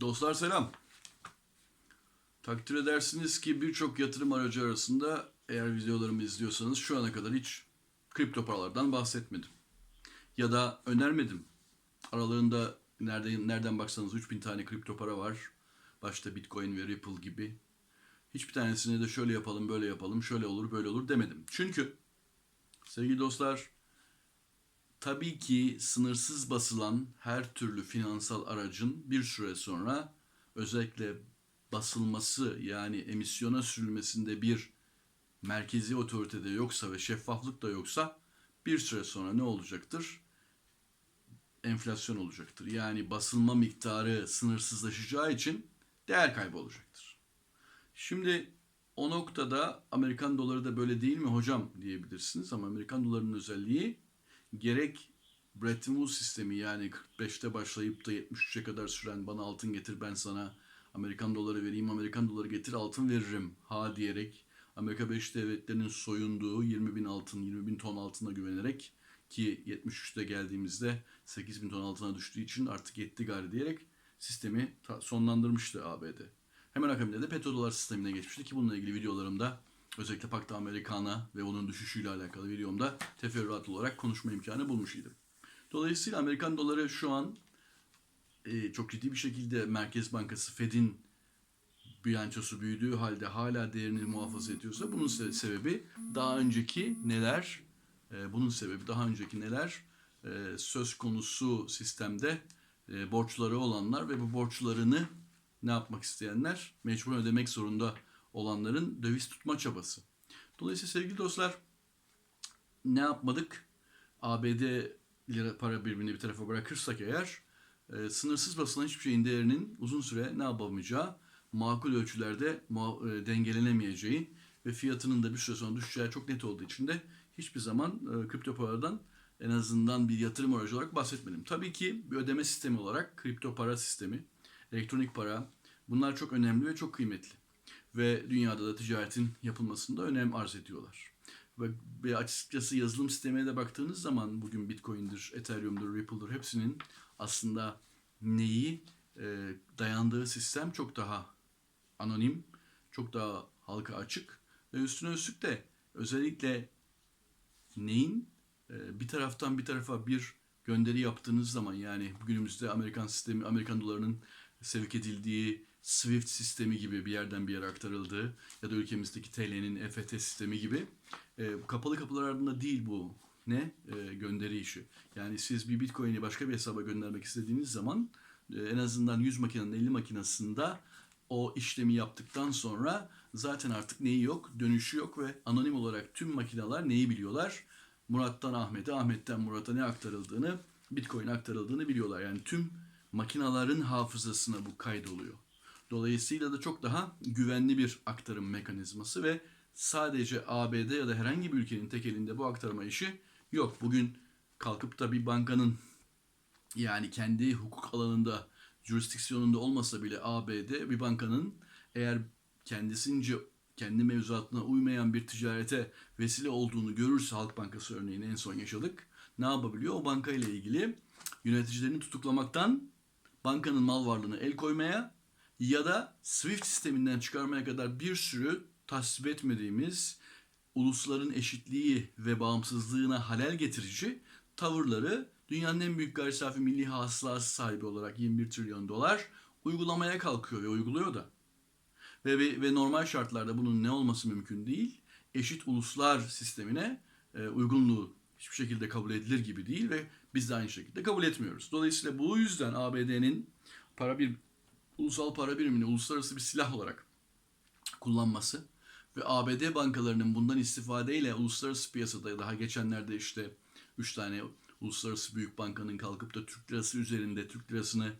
Dostlar selam. Takdir edersiniz ki birçok yatırım aracı arasında eğer videolarımı izliyorsanız şu ana kadar hiç kripto paralardan bahsetmedim. Ya da önermedim. Aralarında nereden, nereden baksanız 3000 tane kripto para var. Başta Bitcoin ve Ripple gibi. Hiçbir tanesine de şöyle yapalım, böyle yapalım, şöyle olur, böyle olur demedim. Çünkü sevgili dostlar Tabii ki sınırsız basılan her türlü finansal aracın bir süre sonra özellikle basılması yani emisyona sürülmesinde bir merkezi otoritede yoksa ve şeffaflık da yoksa bir süre sonra ne olacaktır? Enflasyon olacaktır. Yani basılma miktarı sınırsızlaşacağı için değer kaybı olacaktır. Şimdi o noktada Amerikan doları da böyle değil mi hocam diyebilirsiniz ama Amerikan dolarının özelliği gerek Bretton Woods sistemi yani 45'te başlayıp da 73'e kadar süren bana altın getir ben sana Amerikan doları vereyim Amerikan doları getir altın veririm ha diyerek Amerika Birleşik Devletleri'nin soyunduğu 20 bin altın 20 bin ton altına güvenerek ki 73'te geldiğimizde 8 bin ton altına düştüğü için artık yetti gari diyerek sistemi sonlandırmıştı ABD. Hemen akabinde de petrodolar sistemine geçmişti ki bununla ilgili videolarımda özellikle Pakta Amerikana ve onun düşüşüyle alakalı videomda teferruat olarak konuşma imkanı bulmuş idim. Dolayısıyla Amerikan doları şu an e, çok ciddi bir şekilde Merkez Bankası Fed'in bilançosu büyüdüğü halde hala değerini muhafaza ediyorsa bunun se- sebebi daha önceki neler e, bunun sebebi daha önceki neler e, söz konusu sistemde e, borçları olanlar ve bu borçlarını ne yapmak isteyenler mecbur ödemek zorunda olanların döviz tutma çabası. Dolayısıyla sevgili dostlar ne yapmadık? ABD lira para birimini bir tarafa bırakırsak eğer e, sınırsız basılan hiçbir şeyin değerinin uzun süre ne yapamayacağı, makul ölçülerde e, dengelenemeyeceği ve fiyatının da bir süre sonra düşeceği çok net olduğu için de hiçbir zaman e, kripto paralardan en azından bir yatırım aracı olarak bahsetmedim. Tabii ki bir ödeme sistemi olarak kripto para sistemi, elektronik para bunlar çok önemli ve çok kıymetli. Ve dünyada da ticaretin yapılmasında önem arz ediyorlar. Ve, ve açıkçası yazılım sistemine de baktığınız zaman bugün Bitcoin'dir, Ethereum'dur, Ripple'dur hepsinin aslında neyi e, dayandığı sistem çok daha anonim, çok daha halka açık ve üstüne üstlük de özellikle neyin e, bir taraftan bir tarafa bir gönderi yaptığınız zaman yani günümüzde Amerikan sistemi, Amerikan dolarının sevk edildiği SWIFT sistemi gibi bir yerden bir yere aktarıldığı ya da ülkemizdeki TL'nin EFT sistemi gibi e, kapalı kapılar ardında değil bu ne E, gönderi işi. Yani siz bir Bitcoin'i başka bir hesaba göndermek istediğiniz zaman e, en azından 100 makinenin 50 makinesinde o işlemi yaptıktan sonra zaten artık neyi yok, dönüşü yok ve anonim olarak tüm makineler neyi biliyorlar? Murat'tan Ahmet'e, Ahmet'ten Murat'a ne aktarıldığını, Bitcoin'e aktarıldığını biliyorlar. Yani tüm makinelerin hafızasına bu kaydoluyor. Dolayısıyla da çok daha güvenli bir aktarım mekanizması ve sadece ABD ya da herhangi bir ülkenin tek elinde bu aktarma işi yok. Bugün kalkıp da bir bankanın yani kendi hukuk alanında, jurisdiksiyonunda olmasa bile ABD bir bankanın eğer kendisince kendi mevzuatına uymayan bir ticarete vesile olduğunu görürse Halk Bankası örneğini en son yaşadık. Ne yapabiliyor? O banka ile ilgili yöneticilerini tutuklamaktan bankanın mal varlığına el koymaya ya da SWIFT sisteminden çıkarmaya kadar bir sürü tasvip etmediğimiz ulusların eşitliği ve bağımsızlığına halel getirici tavırları dünyanın en büyük gayri safi milli hasılası sahibi olarak 21 trilyon dolar uygulamaya kalkıyor ve uyguluyor da. Ve, ve, ve normal şartlarda bunun ne olması mümkün değil. Eşit uluslar sistemine e, uygunluğu hiçbir şekilde kabul edilir gibi değil ve biz de aynı şekilde kabul etmiyoruz. Dolayısıyla bu yüzden ABD'nin para bir ulusal para birimini uluslararası bir silah olarak kullanması ve ABD bankalarının bundan istifadeyle uluslararası piyasada daha geçenlerde işte 3 tane uluslararası büyük bankanın kalkıp da Türk lirası üzerinde Türk lirasını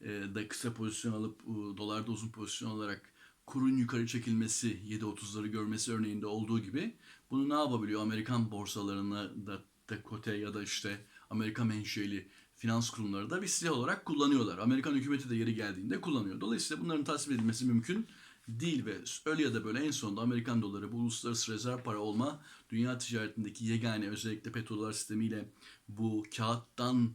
e, da kısa pozisyon alıp e, dolarda uzun pozisyon alarak kurun yukarı çekilmesi 7.30'ları görmesi örneğinde olduğu gibi bunu ne yapabiliyor? Amerikan borsalarına da, da kote ya da işte Amerika menşeli finans kurumları da bir silah olarak kullanıyorlar. Amerikan hükümeti de yeri geldiğinde kullanıyor. Dolayısıyla bunların tasvip edilmesi mümkün değil ve öyle ya da böyle en sonunda Amerikan doları bu uluslararası rezerv para olma dünya ticaretindeki yegane özellikle petrodolar sistemiyle bu kağıttan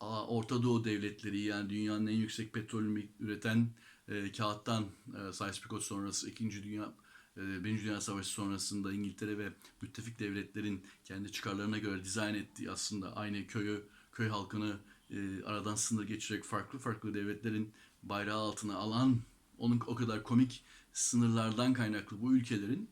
Orta Doğu devletleri yani dünyanın en yüksek petrolünü üreten e, kağıttan e, Sykes-Picot sonrası 2. Dünya e, Birinci Dünya Savaşı sonrasında İngiltere ve müttefik devletlerin kendi çıkarlarına göre dizayn ettiği aslında aynı köyü, köy halkını e, aradan sınır geçirerek farklı farklı devletlerin bayrağı altına alan onun o kadar komik sınırlardan kaynaklı bu ülkelerin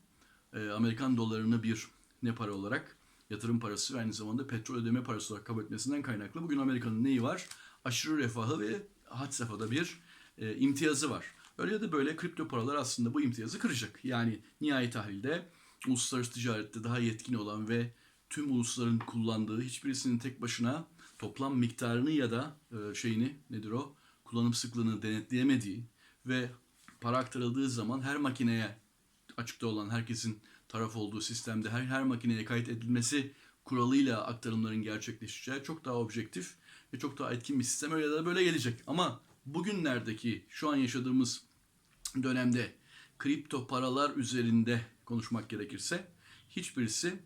e, Amerikan dolarını bir ne para olarak yatırım parası ve aynı zamanda petrol ödeme parası olarak kabul etmesinden kaynaklı. Bugün Amerika'nın neyi var? Aşırı refahı ve had safhada bir e, imtiyazı var. Öyle ya da böyle kripto paralar aslında bu imtiyazı kıracak. Yani nihai tahlilde uluslararası ticarette daha yetkin olan ve tüm ulusların kullandığı hiçbirisinin tek başına toplam miktarını ya da e, şeyini nedir o kullanım sıklığını denetleyemediği ve para aktarıldığı zaman her makineye açıkta olan herkesin taraf olduğu sistemde her her makineye kayıt edilmesi kuralıyla aktarımların gerçekleşeceği çok daha objektif ve çok daha etkin bir sistem öyle da böyle gelecek. Ama bugünlerdeki şu an yaşadığımız dönemde kripto paralar üzerinde konuşmak gerekirse hiçbirisi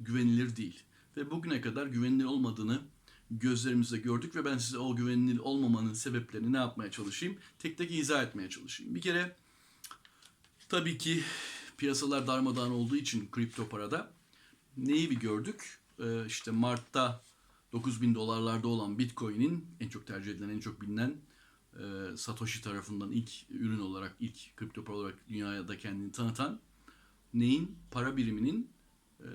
güvenilir değil. Ve bugüne kadar güvenilir olmadığını gözlerimizle gördük ve ben size o güvenilir olmamanın sebeplerini ne yapmaya çalışayım? Tek tek izah etmeye çalışayım. Bir kere tabii ki piyasalar darmadağın olduğu için kripto parada neyi bir gördük? Ee, işte Mart'ta 9000 dolarlarda olan Bitcoin'in en çok tercih edilen, en çok bilinen e, Satoshi tarafından ilk ürün olarak, ilk kripto para olarak dünyada kendini tanıtan neyin para biriminin e,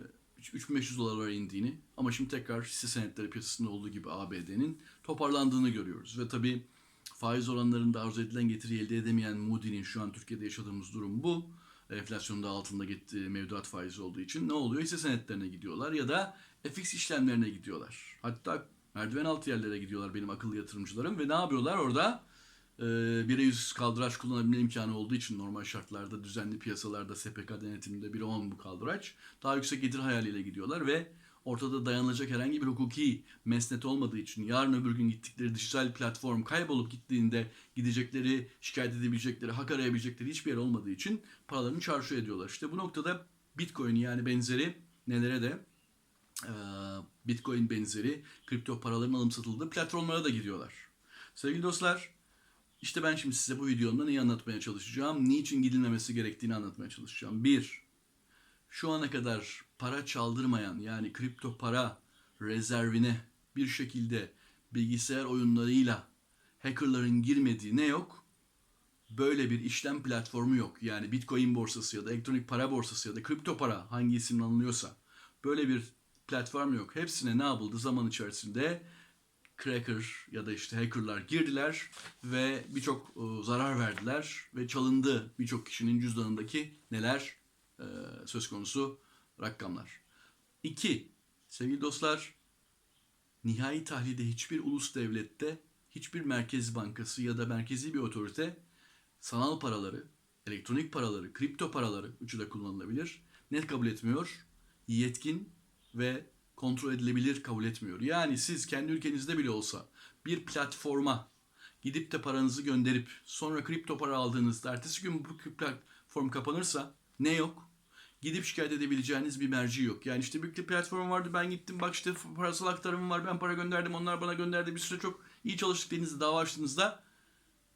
3500 dolara indiğini ama şimdi tekrar hisse senetleri piyasasında olduğu gibi ABD'nin toparlandığını görüyoruz. Ve tabii faiz oranlarında arzu edilen getiri elde edemeyen Moody'nin şu an Türkiye'de yaşadığımız durum bu. Enflasyonun da altında gittiği mevduat faizi olduğu için ne oluyor? Hisse senetlerine gidiyorlar ya da FX işlemlerine gidiyorlar. Hatta merdiven altı yerlere gidiyorlar benim akıllı yatırımcılarım ve ne yapıyorlar orada? Ee, 1'e 100 kaldıraç kullanabilme imkanı olduğu için normal şartlarda düzenli piyasalarda SPK denetiminde 1'e 10 bu kaldıraç daha yüksek getir hayaliyle gidiyorlar ve ortada dayanılacak herhangi bir hukuki mesnet olmadığı için yarın öbür gün gittikleri dijital platform kaybolup gittiğinde gidecekleri, şikayet edebilecekleri, hak arayabilecekleri hiçbir yer olmadığı için paralarını çarşı ediyorlar. İşte bu noktada Bitcoin yani benzeri nelere de Bitcoin benzeri kripto paraların alım satıldığı platformlara da gidiyorlar. Sevgili dostlar, işte ben şimdi size bu videomda neyi anlatmaya çalışacağım? Niçin gidilmemesi gerektiğini anlatmaya çalışacağım. Bir, şu ana kadar para çaldırmayan yani kripto para rezervine bir şekilde bilgisayar oyunlarıyla hackerların girmediği ne yok? Böyle bir işlem platformu yok. Yani Bitcoin borsası ya da elektronik para borsası ya da kripto para hangi isimle anılıyorsa böyle bir platform yok. Hepsine ne yapıldı zaman içerisinde? Cracker ya da işte hackerlar girdiler ve birçok e, zarar verdiler ve çalındı birçok kişinin cüzdanındaki neler e, söz konusu rakamlar. İki, sevgili dostlar, nihai tahlilde hiçbir ulus devlette hiçbir merkez bankası ya da merkezi bir otorite sanal paraları, elektronik paraları, kripto paraları üçü de kullanılabilir. Net kabul etmiyor. Yetkin ve kontrol edilebilir kabul etmiyor. Yani siz kendi ülkenizde bile olsa bir platforma gidip de paranızı gönderip sonra kripto para aldığınızda ertesi gün bu platform kapanırsa ne yok? Gidip şikayet edebileceğiniz bir merci yok. Yani işte bir platform vardı ben gittim bak işte parasal aktarımım var ben para gönderdim onlar bana gönderdi bir süre çok iyi çalıştık dediğinizde dava açtığınızda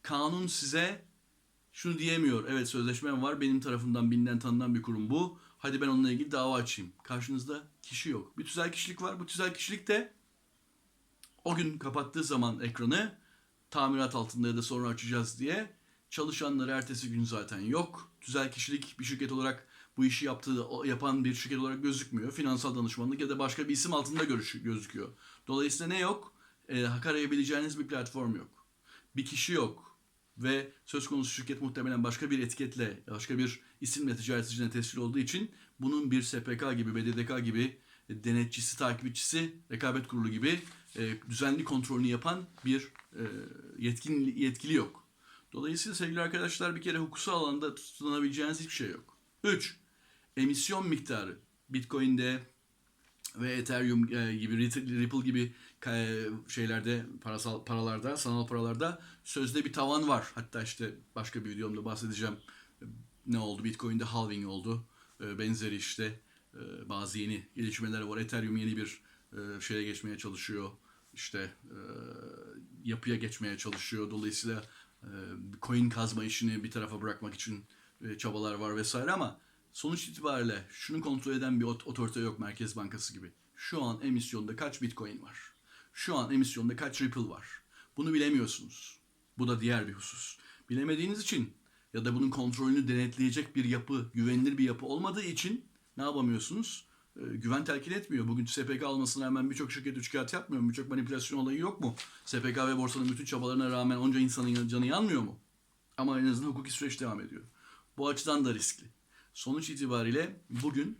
kanun size şunu diyemiyor. Evet sözleşmem var benim tarafından bilinen tanınan bir kurum bu. Hadi ben onunla ilgili dava açayım. Karşınızda kişi yok. Bir tüzel kişilik var. Bu tüzel kişilik de o gün kapattığı zaman ekranı tamirat altında ya da sonra açacağız diye çalışanları ertesi gün zaten yok. Tüzel kişilik bir şirket olarak bu işi yaptığı yapan bir şirket olarak gözükmüyor. Finansal danışmanlık ya da başka bir isim altında görüş, gözüküyor. Dolayısıyla ne yok? E, hak arayabileceğiniz bir platform yok. Bir kişi yok. Ve söz konusu şirket muhtemelen başka bir etiketle, başka bir isimle ticaret sicine tescil olduğu için bunun bir SPK gibi, BDDK gibi e, denetçisi, takipçisi, rekabet kurulu gibi e, düzenli kontrolünü yapan bir e, yetkin, yetkili yok. Dolayısıyla sevgili arkadaşlar bir kere hukusal alanda tutunabileceğiniz hiçbir şey yok. 3. Emisyon miktarı. Bitcoin'de ve Ethereum e, gibi, Ripple gibi e, şeylerde, parasal paralarda, sanal paralarda sözde bir tavan var. Hatta işte başka bir videomda bahsedeceğim. Ne oldu? Bitcoin'de halving oldu. E, benzeri işte bazı yeni gelişmeler var. Ethereum yeni bir şeye geçmeye çalışıyor. işte yapıya geçmeye çalışıyor. Dolayısıyla coin kazma işini bir tarafa bırakmak için çabalar var vesaire ama sonuç itibariyle şunu kontrol eden bir ot- otorite yok Merkez Bankası gibi. Şu an emisyonda kaç bitcoin var? Şu an emisyonda kaç ripple var? Bunu bilemiyorsunuz. Bu da diğer bir husus. Bilemediğiniz için ya da bunun kontrolünü denetleyecek bir yapı, güvenilir bir yapı olmadığı için ne yapamıyorsunuz? Ee, güven telkin etmiyor. Bugün SPK almasına rağmen birçok şirket üçkağıt yapmıyor mu? Birçok manipülasyon olayı yok mu? SPK ve borsanın bütün çabalarına rağmen onca insanın canı yanmıyor mu? Ama en azından hukuki süreç devam ediyor. Bu açıdan da riskli. Sonuç itibariyle bugün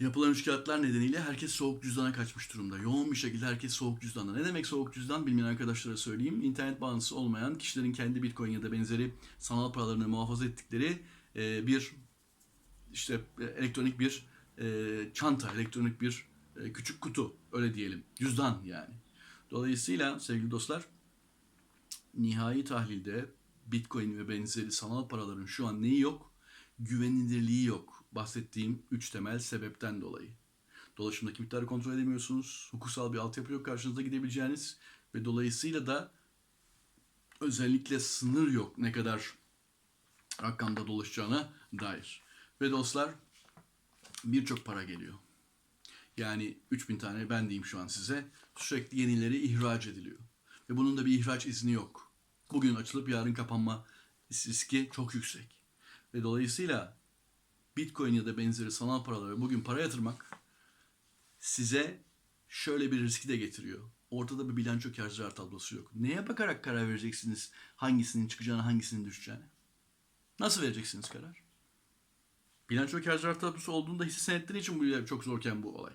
yapılan üçkağıtlar nedeniyle herkes soğuk cüzdana kaçmış durumda. Yoğun bir şekilde herkes soğuk cüzdanda. Ne demek soğuk cüzdan bilmeyen arkadaşlara söyleyeyim. İnternet bağlantısı olmayan kişilerin kendi bitcoin ya da benzeri sanal paralarını muhafaza ettikleri e, bir işte e, elektronik bir e, çanta, elektronik bir küçük kutu öyle diyelim. Cüzdan yani. Dolayısıyla sevgili dostlar nihai tahlilde Bitcoin ve benzeri sanal paraların şu an neyi yok? Güvenilirliği yok. Bahsettiğim üç temel sebepten dolayı. Dolaşımdaki miktarı kontrol edemiyorsunuz. Hukuksal bir altyapı yok karşınıza gidebileceğiniz ve dolayısıyla da özellikle sınır yok ne kadar rakamda dolaşacağına dair. Ve dostlar birçok para geliyor. Yani 3000 tane ben diyeyim şu an size. Sürekli yenileri ihraç ediliyor. Ve bunun da bir ihraç izni yok. Bugün açılıp yarın kapanma riski çok yüksek. Ve dolayısıyla Bitcoin ya da benzeri sanal paralara bugün para yatırmak size şöyle bir riski de getiriyor. Ortada bir bilanço kar tablosu yok. Neye bakarak karar vereceksiniz hangisinin çıkacağını, hangisinin düşeceğini? Nasıl vereceksiniz karar? Bilanço kar tablosu olduğunda hisse senetleri için bu çok zorken bu olay.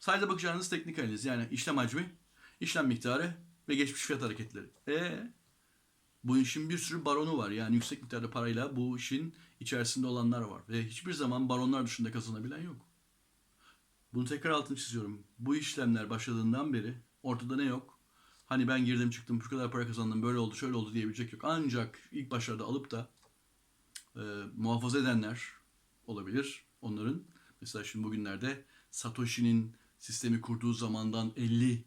Sadece bakacağınız teknik analiz yani işlem hacmi, işlem miktarı ve geçmiş fiyat hareketleri. E bu işin bir sürü baronu var. Yani yüksek miktarda parayla bu işin içerisinde olanlar var. Ve hiçbir zaman baronlar dışında kazanabilen yok. Bunu tekrar altını çiziyorum. Bu işlemler başladığından beri ortada ne yok? Hani ben girdim çıktım şu kadar para kazandım böyle oldu şöyle oldu diyebilecek yok. Ancak ilk başlarda alıp da e, muhafaza edenler olabilir onların. Mesela şimdi bugünlerde Satoshi'nin sistemi kurduğu zamandan 50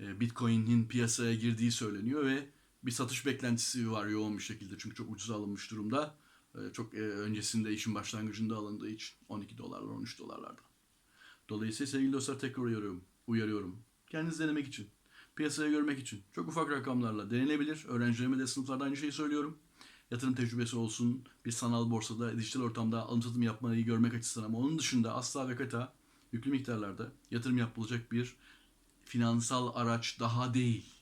e, Bitcoin'in piyasaya girdiği söyleniyor ve bir satış beklentisi var yoğun bir şekilde. Çünkü çok ucuza alınmış durumda. E, çok e, öncesinde işin başlangıcında alındığı için 12 dolarlar 13 dolarlarda. Dolayısıyla sevgili dostlar tekrar uyarıyorum. uyarıyorum. Kendiniz denemek için. Piyasaya görmek için. Çok ufak rakamlarla denenebilir. Öğrencilerime de sınıflarda aynı şeyi söylüyorum. Yatırım tecrübesi olsun. Bir sanal borsada, dijital ortamda alım satım yapmayı görmek açısından ama onun dışında asla ve kata yüklü miktarlarda yatırım yapılacak bir finansal araç daha değil.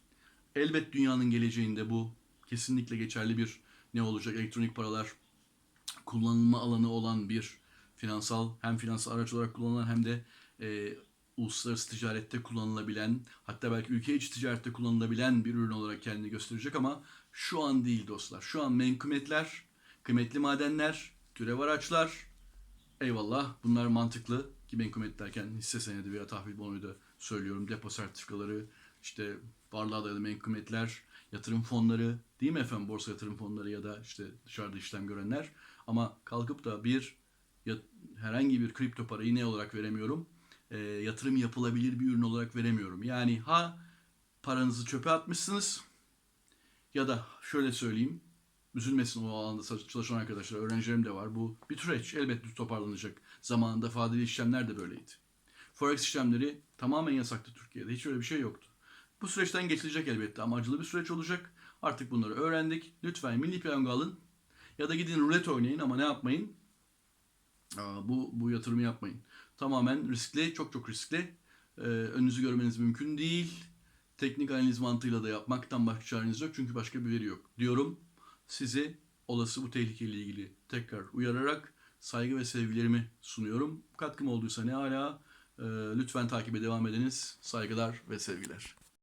Elbet dünyanın geleceğinde bu kesinlikle geçerli bir ne olacak elektronik paralar kullanılma alanı olan bir finansal hem finansal araç olarak kullanılan hem de e, uluslararası ticarette kullanılabilen hatta belki ülke içi ticarette kullanılabilen bir ürün olarak kendini gösterecek ama şu an değil dostlar. Şu an menkumetler, kıymetli madenler, türev araçlar eyvallah bunlar mantıklı ki menkumet derken hisse senedi veya tahvil bonoyu da söylüyorum. Depo sertifikaları, işte varlığa dayalı menkumetler, yatırım fonları değil mi efendim borsa yatırım fonları ya da işte dışarıda işlem görenler ama kalkıp da bir ya, herhangi bir kripto parayı ne olarak veremiyorum? E, yatırım yapılabilir bir ürün olarak veremiyorum. Yani ha paranızı çöpe atmışsınız ya da şöyle söyleyeyim üzülmesin o alanda çalışan arkadaşlar, öğrencilerim de var. Bu bir süreç elbette toparlanacak. Zamanında fadeli işlemler de böyleydi. Forex işlemleri tamamen yasaktı Türkiye'de. Hiç öyle bir şey yoktu. Bu süreçten geçilecek elbette ama acılı bir süreç olacak. Artık bunları öğrendik. Lütfen milli piyango alın ya da gidin rulet oynayın ama ne yapmayın? Aa, bu, bu yatırımı yapmayın. Tamamen riskli, çok çok riskli. Ee, önünüzü görmeniz mümkün değil. Teknik analiz mantığıyla da yapmaktan başka çareniz yok çünkü başka bir veri yok. Diyorum sizi olası bu tehlikeyle ilgili tekrar uyararak saygı ve sevgilerimi sunuyorum. Katkım olduysa ne hala. Ee, lütfen takibe devam ediniz. Saygılar ve sevgiler.